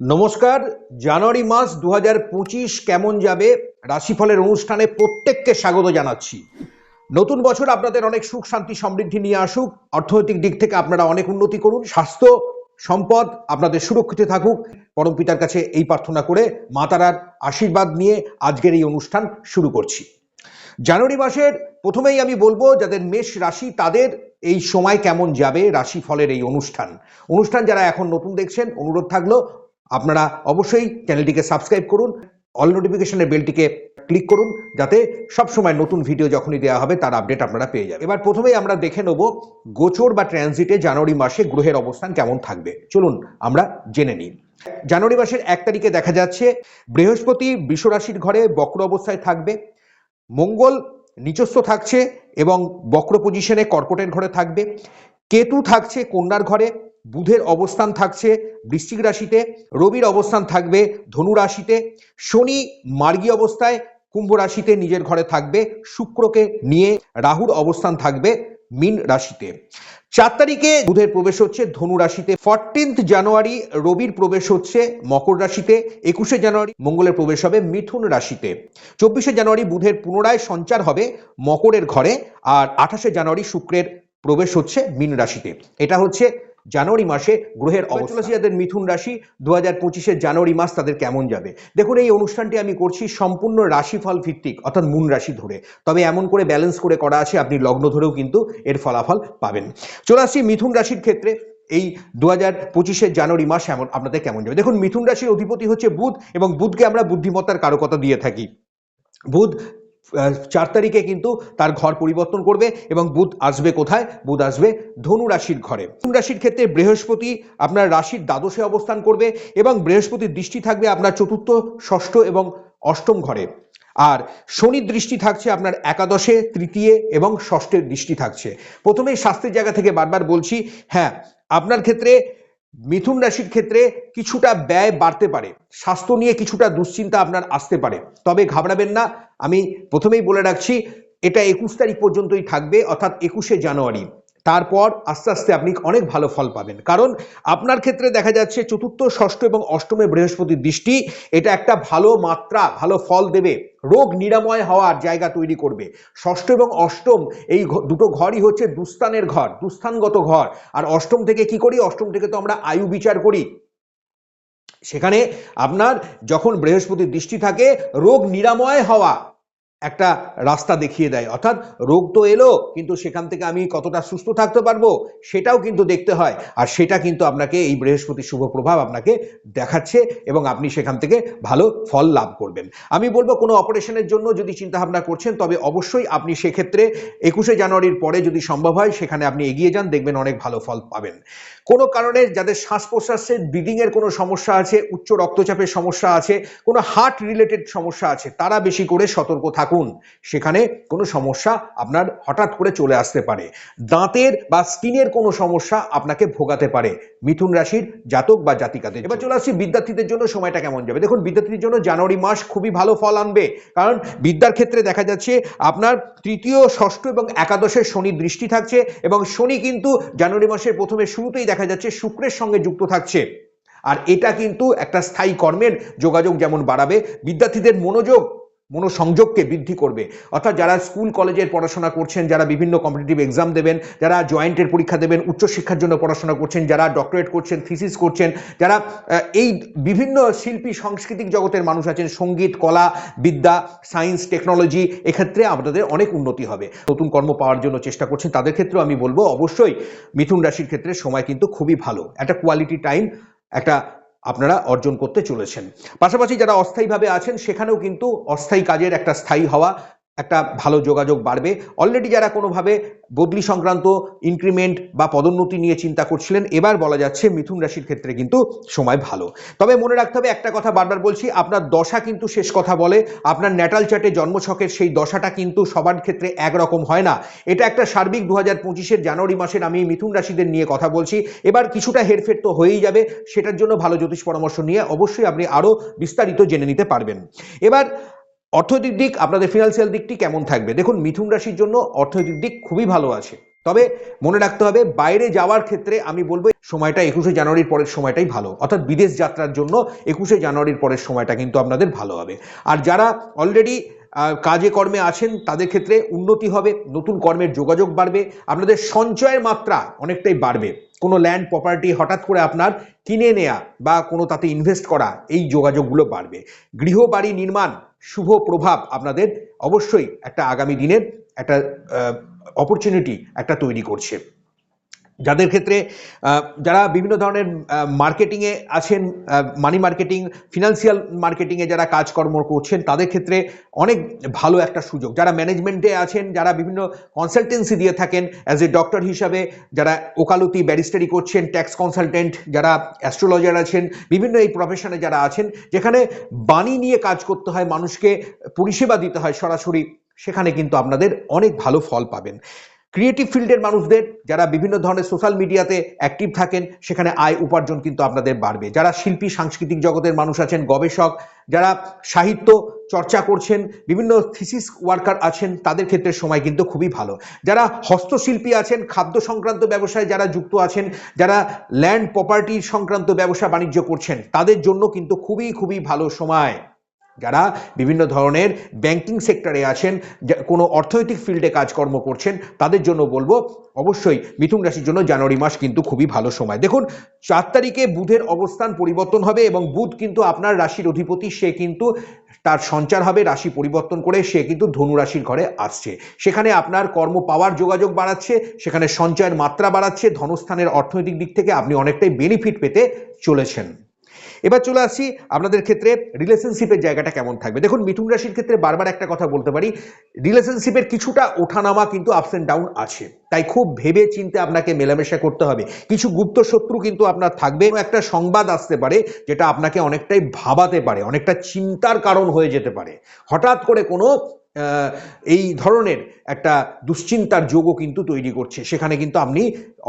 নমস্কার, জানুয়ারি মাস দু পঁচিশ কেমন যাবে? রাশিফলের অনুষ্ঠানে প্রত্যেককে স্বাগত জানাচ্ছি। নতুন বছর আপনাদের অনেক সুখ, শান্তি, সমৃদ্ধি নিয়ে আসুক। অর্থনৈতিক দিক থেকে আপনারা অনেক উন্নতি করুন। স্বাস্থ্য, সম্পদ আপনাদের সুরক্ষিত থাকুক। পরম পিতার কাছে এই প্রার্থনা করে মাতারার আশীর্বাদ নিয়ে আজকের এই অনুষ্ঠান শুরু করছি। জানুয়ারি মাসের প্রথমেই আমি বলব, যাদের মেষ রাশি, তাদের এই সময় কেমন যাবে রাশিফলের এই অনুষ্ঠান। অনুষ্ঠান যারা এখন নতুন দেখছেন, অনুরোধ থাকল আপনারা অবশ্যই চ্যানেলটিকে সাবস্ক্রাইব করুন, অল নোটিফিকেশনের বেলটিকে ক্লিক করুন, যাতে সবসময় নতুন ভিডিও যখনই দেওয়া হবে তার আপডেট আপনারা পেয়ে যাবেন। এবার প্রথমেই আমরা দেখে নেব গোচর বা ট্রানজিটে জানুয়ারি মাসে গ্রহের অবস্থান কেমন থাকবে। চলুন আমরা জেনে নিই। জানুয়ারি মাসের এক তারিখে দেখা যাচ্ছে, বৃহস্পতি বৃষরাশির ঘরে বক্র অবস্থায় থাকবে, মঙ্গল নিচস্থ থাকছে এবং বক্র পজিশনে কর্কটের ঘরে থাকবে, কেতু থাকছে কন্যার ঘরে বুধের অবস্থান থাকছে বৃশ্চিক রাশিতে, রবির অবস্থান থাকবে ধনু রাশিতে, শনি মার্গী অবস্থায়, কুম্ভ রাশিতে নিজের ঘরে থাকবে, শুক্রকে নিয়ে রাহুর অবস্থান থাকবে মিন রাশিতে। চার তারিখে বুধের প্রবেশ হচ্ছে ধনু রাশিতে ফরটিন্থ জানুয়ারি রবির প্রবেশ হচ্ছে মকর রাশিতে, একুশে জানুয়ারি মঙ্গলের প্রবেশ হবে মিথুন রাশিতে। চব্বিশে জানুয়ারি বুধের পুনরায় সঞ্চার হবে মকরের ঘরে, আর আঠাশে জানুয়ারি শুক্রের প্রবেশ হচ্ছে মিন রাশিতে। এটা হচ্ছে জানুয়ারি মাসে গ্রহের অবস্থা যাদের মিথুন রাশি দু হাজার পঁচিশের জানুয়ারি মাস তাদের কেমন যাবে? দেখুন এই অনুষ্ঠানটি আমি করছি সম্পূর্ণ রাশিফল ভিত্তিক অর্থাৎ মূন রাশি ধরে। তবে এমন করে ব্যালেন্স করে করা আছে আপনি লগ্ন ধরেও কিন্তু এর ফলাফল পাবেন। চলে আসছি মিথুন রাশির ক্ষেত্রে। এই দু হাজার পঁচিশের জানুয়ারি মাস এমন আপনাদের কেমন যাবে? দেখুন মিথুন রাশির অধিপতি হচ্ছে বুধ এবং বুধকে আমরা বুদ্ধিমত্তার কারকতা দিয়ে থাকি। বুধ চার তারিখে কিন্তু তার ঘর পরিবর্তন করবে এবং বুধ আসবে কোথায়? বুধ আসবে ধনু রাশির ঘরে। ধনু রাশির ক্ষেত্রে বৃহস্পতি আপনার রাশির দ্বাদশে অবস্থান করবে এবং বৃহস্পতির দৃষ্টি থাকবে আপনার চতুর্থ, ষষ্ঠ এবং অষ্টম ঘরে। আর শনির দৃষ্টি থাকছে আপনার একাদশে, তৃতীয় এবং ষষ্ঠের দৃষ্টি থাকছে। প্রথমেই স্বাস্থ্যের জায়গা থেকে বারবার বলছি হ্যাঁ আপনার ক্ষেত্রে মিথুন রাশির ক্ষেত্রে কিছুটা ব্যয় বাড়তে পারে। স্বাস্থ্য নিয়ে কিছুটা দুশ্চিন্তা আপনার আসতে পারে। তবে ঘাবড়াবেন না, আমি প্রথমেই বলে রাখছি, এটা একুশ তারিখ পর্যন্তই থাকবে, অর্থাৎ একুশে জানুয়ারি। তারপর আস্তে আস্তে আপনি অনেক ভালো ফল পাবেন। কারণ আপনার ক্ষেত্রে দেখা যাচ্ছে চতুর্থ, ষষ্ঠ এবং অষ্টমে বৃহস্পতির দৃষ্টি, এটা একটা ভালো মাত্রা, ভালো ফল দেবে। রোগ নিরাময় হওয়ার জায়গা তৈরি করবে। ষষ্ঠ এবং অষ্টম, এই দুটো ঘরই হচ্ছে দুস্থানের ঘর, দুস্থানগত ঘর। আর অষ্টম থেকে কি করি? অষ্টম থেকে তো আমরা আয়ু বিচার করি। সেখানে আপনার যখন বৃহস্পতির দৃষ্টি থাকে, রোগ নিরাময় হওয়া একটা রাস্তা দেখিয়ে দেয়। অর্থাৎ রোগ তো এলো, কিন্তু সেখান থেকে আমি কতটা সুস্থ থাকতে পারব সেটাও কিন্তু দেখতে হয়। আর সেটা কিন্তু আপনাকে এই বৃহস্পতি শুভ প্রভাব আপনাকে দেখাচ্ছে এবং আপনি সেখান থেকে ভালো ফল লাভ করবেন। আমি বলব কোনো অপারেশনের জন্য যদি চিন্তা ভাবনা করছেন, তবে অবশ্যই আপনি সেক্ষেত্রে একুশে জানুয়ারির পরে যদি সম্ভব হয়, সেখানে আপনি এগিয়ে যান, দেখবেন অনেক ভালো ফল পাবেন। কোনো কারণে যাদের শ্বাস প্রশ্বাসের ব্রিদিং এর কোনো সমস্যা আছে, উচ্চ রক্তচাপের সমস্যা আছে, কোনো হার্ট রিলেটেড সমস্যা আছে, তারা বেশি করে সতর্ক থাকুন। সেখানে কোনো সমস্যা আপনার হঠাৎ করে চলে আসতে পারে। দাঁতের বা স্কিনের কোনো সমস্যা আপনাকে ভোগাতে পারে। মিথুন রাশির জাতক বা জাতিকাদের এবার চলে আসছি বিদ্যার্থীদের জন্য সময়টা কেমন যাবে? দেখুন, বিদ্যার্থীদের জন্য জানুয়ারি মাস খুবই ভালো ফল আনবে। কারণ বিদ্যার ক্ষেত্রে দেখা যাচ্ছে আপনার তৃতীয়, ষষ্ঠ এবং একাদশের শনি দৃষ্টি থাকছে এবং শনি কিন্তু জানুয়ারি মাসের প্রথমে শুরুতেই দেখা যাচ্ছে শুক্রের সঙ্গে যুক্ত থাকছে। আর এটা কিন্তু একটা স্থায়ী কর্মের যোগাযোগ যেমন বাড়াবে, বিদ্যার্থীদের মনোযোগ মনোসংযোগকে বৃদ্ধি করবে। অর্থাৎ যারা স্কুল, কলেজের পড়াশোনা করছেন, যারা বিভিন্ন কম্পিটিটিভ এক্সাম দেবেন, যারা জয়েন্টের পরীক্ষা দেবেন, উচ্চশিক্ষার জন্য পড়াশোনা করছেন, যারা ডক্টরেট করছেন থিসিস করছেন, যারা এই বিভিন্ন শিল্পী, সাংস্কৃতিক জগতের মানুষ আছেন, সংগীত, কলা, বিদ্যা সায়েন্স টেকনোলজি এক্ষেত্রে আপনাদের অনেক উন্নতি হবে। নতুন কর্ম পাওয়ার জন্য চেষ্টা করছেন, তাদের ক্ষেত্রেও আমি বলব, অবশ্যই মিথুন রাশির ক্ষেত্রে সময় কিন্তু খুবই ভালো। একটা কোয়ালিটি টাইম একটা আপনারা অর্জন করতে চলেছেন। পাশাপাশি যারা অস্থায়ীভাবে আছেন, সেখানেও কিন্তু অস্থায়ী কাজের একটা স্থায়ী হওয়া একটা ভালো যোগাযোগ বাড়বে। অলরেডি যারা কোনোভাবে বদলি সংক্রান্ত ইনক্রিমেন্ট বা পদোন্নতি নিয়ে চিন্তা করছিলেন, এবার বলা যাচ্ছে মিথুন রাশির ক্ষেত্রে কিন্তু সময় ভালো। তবে মনে রাখতে হবে, একটা কথা বারবার বলছি, আপনার দশা কিন্তু শেষ কথা বলে, আপনার ন্যাটাল চার্টে জন্মছকের সেই দশাটা কিন্তু সবার ক্ষেত্রে একরকম হয় না। এটা একটা সার্বিক দু হাজার পঁচিশের জানুয়ারি মাসের আমি মিথুন রাশিদের নিয়ে কথা বলছি। এবার কিছুটা হেরফের তো হয়েই যাবে, সেটার জন্য ভালো জ্যোতিষ পরামর্শ নিয়ে অবশ্যই আপনি আরও বিস্তারিত জেনে নিতে পারবেন। এবার অর্থনৈতিক দিক, আপনাদের ফিনান্সিয়াল দিকটি কেমন থাকবে? দেখুন, মিথুন রাশির জন্য অর্থনৈতিক দিক খুবই ভালো আছে। তবে মনে রাখতে হবে, বাইরে যাওয়ার ক্ষেত্রে আমি বলব, সময়টা একুশে জানুয়ারির পরের সময়টাই ভালো। অর্থাৎ বিদেশ যাত্রার জন্য একুশে জানুয়ারির পরের সময়টা কিন্তু আপনাদের ভালো হবে। আর যারা অলরেডি কাজে কর্মে আছেন, তাদের ক্ষেত্রে উন্নতি হবে, নতুন কর্মের যোগাযোগ বাড়বে, আপনাদের সঞ্চয়ের মাত্রা অনেকটাই বাড়বে। কোনো ল্যান্ড প্রপার্টি হঠাৎ করে আপনার কিনে নেয়া বা কোনো তাতে ইনভেস্ট করা, এই যোগাযোগগুলো বাড়বে। গৃহবাড়ি নির্মাণ, শুভ প্রভাব আপনাদের অবশ্যই একটা আগামী দিনের একটা অপরচুনিটি একটা তৈরি করছে। যাদের ক্ষেত্রে যারা বিভিন্ন ধরনের মার্কেটিংয়ে আছেন মানি মার্কেটিং ফিনান্সিয়াল মার্কেটিংয়ে যারা কাজকর্ম করছেন, তাদের ক্ষেত্রে অনেক ভালো একটা সুযোগ। যারা ম্যানেজমেন্টে আছেন, যারা বিভিন্ন কনসালটেন্সি দিয়ে থাকেন অ্যাজ এ ডক্টর হিসাবে যারা ওকালতি ব্যারিস্টারি করছেন ট্যাক্স কনসালটেন্ট যারা অ্যাস্ট্রোলজার আছেন, বিভিন্ন এই প্রফেশনে যারা আছেন, যেখানে বাণী নিয়ে কাজ করতে হয়, মানুষকে পরিষেবা দিতে হয় সরাসরি, সেখানে কিন্তু আপনাদের অনেক ভালো ফল পাবেন। ক্রিয়েটিভ ফিল্ডের মানুষদের যারা বিভিন্ন ধরনের সোশ্যাল মিডিয়াতে অ্যাক্টিভ থাকেন, সেখানে আয় উপার্জন কিন্তু আপনাদের বাড়বে। যারা শিল্পী, সাংস্কৃতিক জগতের মানুষ আছেন, গবেষক, যারা সাহিত্য চর্চা করছেন, বিভিন্ন থিসিস ওয়ার্কার আছেন, তাদের ক্ষেত্রে সময় কিন্তু খুবই ভালো। যারা হস্তশিল্পী আছেন, খাদ্য সংক্রান্ত ব্যবসায় যারা যুক্ত আছেন, যারা ল্যান্ড প্রপার্টি সংক্রান্ত ব্যবসা বাণিজ্য করছেন, তাদের জন্য কিন্তু খুবই খুবই ভালো সময়। যারা বিভিন্ন ধরনের ব্যাংকিং সেক্টরে আছেন কোনো অর্থনৈতিক ফিল্ডে কাজকর্ম করছেন, তাদের জন্য বলব, অবশ্যই মিথুন রাশির জন্য জানুয়ারি মাস কিন্তু খুবই ভালো সময়। দেখুন, চার তারিখে বুধের অবস্থান পরিবর্তন হবে এবং বুধ কিন্তু আপনার রাশির অধিপতি, সে কিন্তু তার সঞ্চার হবে, রাশি পরিবর্তন করে সে কিন্তু ধনু রাশির ঘরে আসছে। সেখানে আপনার কর্ম পাওয়ার যোগাযোগ বাড়াচ্ছে, সেখানে সঞ্চয়ের মাত্রা বাড়াচ্ছে, ধনস্থানের অর্থনৈতিক দিক থেকে আপনি অনেকটাই বেনিফিট পেতে চলেছেন। এবার চলে আসছি আপনাদের ক্ষেত্রে রিলেশনশিপের জায়গাটা কেমন থাকবে। দেখুন, মিথুন রাশির ক্ষেত্রে বারবার একটা কথা বলতে পারি রিলেশনশিপের কিছুটা ওঠানামা কিন্তু আপস অ্যান্ড ডাউন আছে। তাই খুব ভেবে চিন্তে আপনাকে মেলামেশা করতে হবে। কিছু গুপ্ত শত্রু কিন্তু আপনার থাকবে একটা সংবাদ আসতে পারে, যেটা আপনাকে অনেকটাই ভাবাতে পারে, অনেকটা চিন্তার কারণ হয়ে যেতে পারে। হঠাৎ করে কোনো এই ধরনের একটা দুশ্চিন্তার যোগও কিন্তু তৈরি করছে। সেখানে কিন্তু আপনি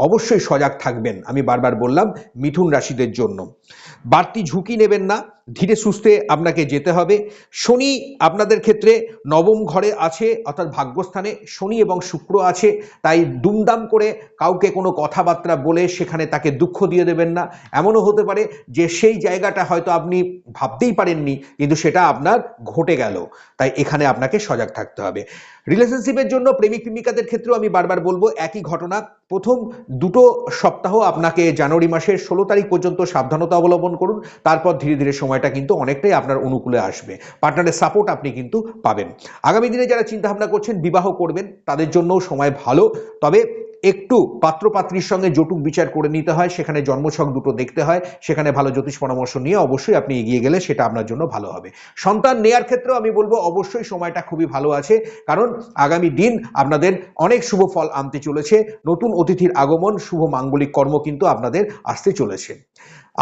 অবশ্যই সজাগ থাকবেন, আমি বারবার বললাম, মিথুন রাশিদের জন্য। বাড়তি ঝুঁকি নেবেন না, ধীরে সুস্থে আপনাকে যেতে হবে। শনি আপনাদের ক্ষেত্রে নবম ঘরে আছে, অর্থাৎ ভাগ্যস্থানে শনি এবং শুক্র আছে, তাই দুমদাম করে কাউকে কোনো কথাবার্তা বলে সেখানে তাকে দুঃখ দিয়ে দেবেন না। এমনও হতে পারে যে সেই জায়গাটা হয়তো আপনি ভাবতেই পারেননি, কিন্তু সেটা আপনার ঘটে গেল। তাই এখানে আপনাকে সজাগ থাকতে হবে। রিলেশনশিপের জন্য প্রেমিক প্রেমিকাদের ক্ষেত্রেও আমি বারবার বলব, একই ঘটনা প্রথম দুটো সপ্তাহ আপনাকে জানুয়ারি মাসের ষোলো তারিখ পর্যন্ত সাবধানতা অবলম্বন করুন, তারপর ধীরে ধীরে সময়টা কিন্তু অনেকটাই আপনার অনুকূলে আসবে। পার্টনারের সাপোর্ট আপনি কিন্তু পাবেন। আগামী দিনে যারা চিন্তা ভাবনা করছেন, বিবাহ করবেন, তাদের জন্যও সময় ভালো। তবে একটু পাত্রপাত্রীর সঙ্গে জটুক বিচার করে নিতে হয়, সেখানে জন্মছক দুটো দেখতে হয়, সেখানে ভালো জ্যোতিষ পরামর্শ নিয়ে অবশ্যই আপনি এগিয়ে গেলে সেটা আপনার জন্য ভালো হবে। সন্তান নেয়ার ক্ষেত্রেও আমি বলব অবশ্যই সময়টা খুবই ভালো আছে, কারণ আগামী দিন আপনাদের অনেক শুভ ফল আনতে চলেছে, নতুন অতিথির আগমন, শুভ মাঙ্গলিক কর্ম কিন্তু আপনাদের আসতে চলেছে।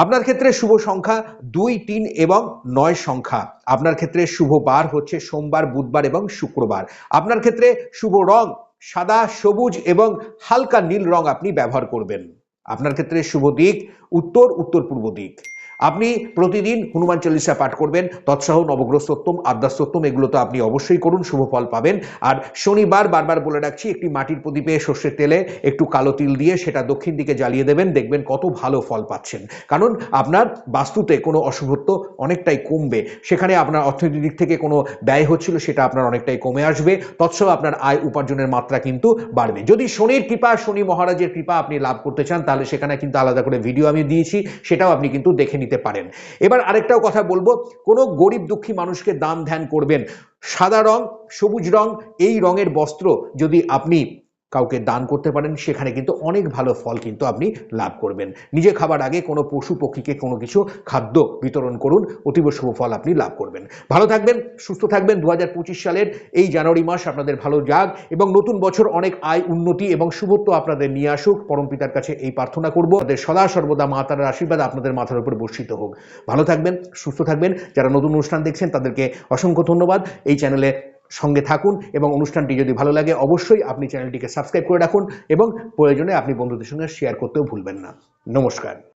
আপনার ক্ষেত্রে শুভ সংখ্যা দুই, তিন এবং নয় সংখ্যা। আপনার ক্ষেত্রে শুভ বার হচ্ছে সোমবার, বুধবার এবং শুক্রবার। আপনার ক্ষেত্রে শুভ রং সাদা, সবুজ এবং হালকা নীল রং আপনি ব্যবহার করবেন। আপনার ক্ষেত্রে শুভ দিক, উত্তর উত্তর পূর্ব দিক। আপনি প্রতিদিন হনুমান চল্লিশা পাঠ করবেন, তৎসহ নবগ্রস্তোত্তম, আদ্যাস্তোত্তম, এগুলো তো আপনি অবশ্যই করুন, শুভ ফল পাবেন। আর শনিবার বারবার বলে রাখছি, একটি মাটির প্রদীপে সর্ষের তেলে একটু কালো তিল দিয়ে সেটা দক্ষিণ দিকে জ্বালিয়ে দেবেন, দেখবেন কত ভালো ফল পাচ্ছেন। কারণ আপনার বাস্তুতে কোনো অশুভত্ব অনেকটাই কমবে। সেখানে আপনার অর্থনৈতিক দিক থেকে কোনো ব্যয় হচ্ছিল, সেটা আপনার অনেকটাই কমে আসবে। তৎসহ আপনার আয় উপার্জনের মাত্রা কিন্তু বাড়বে। যদি শনির কৃপা, শনি মহারাজের কৃপা আপনি লাভ করতে চান, তাহলে সেখানে কিন্তু আলাদা করে ভিডিও আমি দিয়েছি, সেটাও আপনি কিন্তু দেখে নিতে পারেন। এবার আরেকটাও কথা বলব, কোনো গরিব দুঃখী মানুষকে দান ধ্যান করবেন। সাদা রং, সবুজ রং, এই রঙের বস্ত্র যদি আপনি কাউকে দান করতে পারেন, সেখানে কিন্তু অনেক ভালো ফল কিন্তু আপনি লাভ করবেন। নিজে খাবার আগে কোনো পশু পক্ষীকে কোনো কিছু খাদ্য বিতরণ করুন, অতীব শুভ ফল আপনি লাভ করবেন। ভালো থাকবেন, সুস্থ থাকবেন। দু হাজার পঁচিশ সালের এই জানুয়ারি মাস আপনাদের ভালো যাক এবং নতুন বছর অনেক আয় উন্নতি এবং শুভত্ব আপনাদের নিয়ে আসুক। পরম পিতার কাছে এই প্রার্থনা করব। তাদের সদা সর্বদা মা তারার আশীর্বাদ আপনাদের মাথার উপর বর্ষিত হোক। ভালো থাকবেন, সুস্থ থাকবেন। যারা নতুন অনুষ্ঠান দেখছেন তাদেরকে অসংখ্য ধন্যবাদ। এই চ্যানেলে সঙ্গে থাকুন এবং অনুষ্ঠানটি যদি ভালো লাগে, অবশ্যই আপনি চ্যানেলটিকে সাবস্ক্রাইব করে রাখুন এবং প্রয়োজনে আপনি বন্ধুদের সঙ্গে শেয়ার করতেও ভুলবেন না। নমস্কার।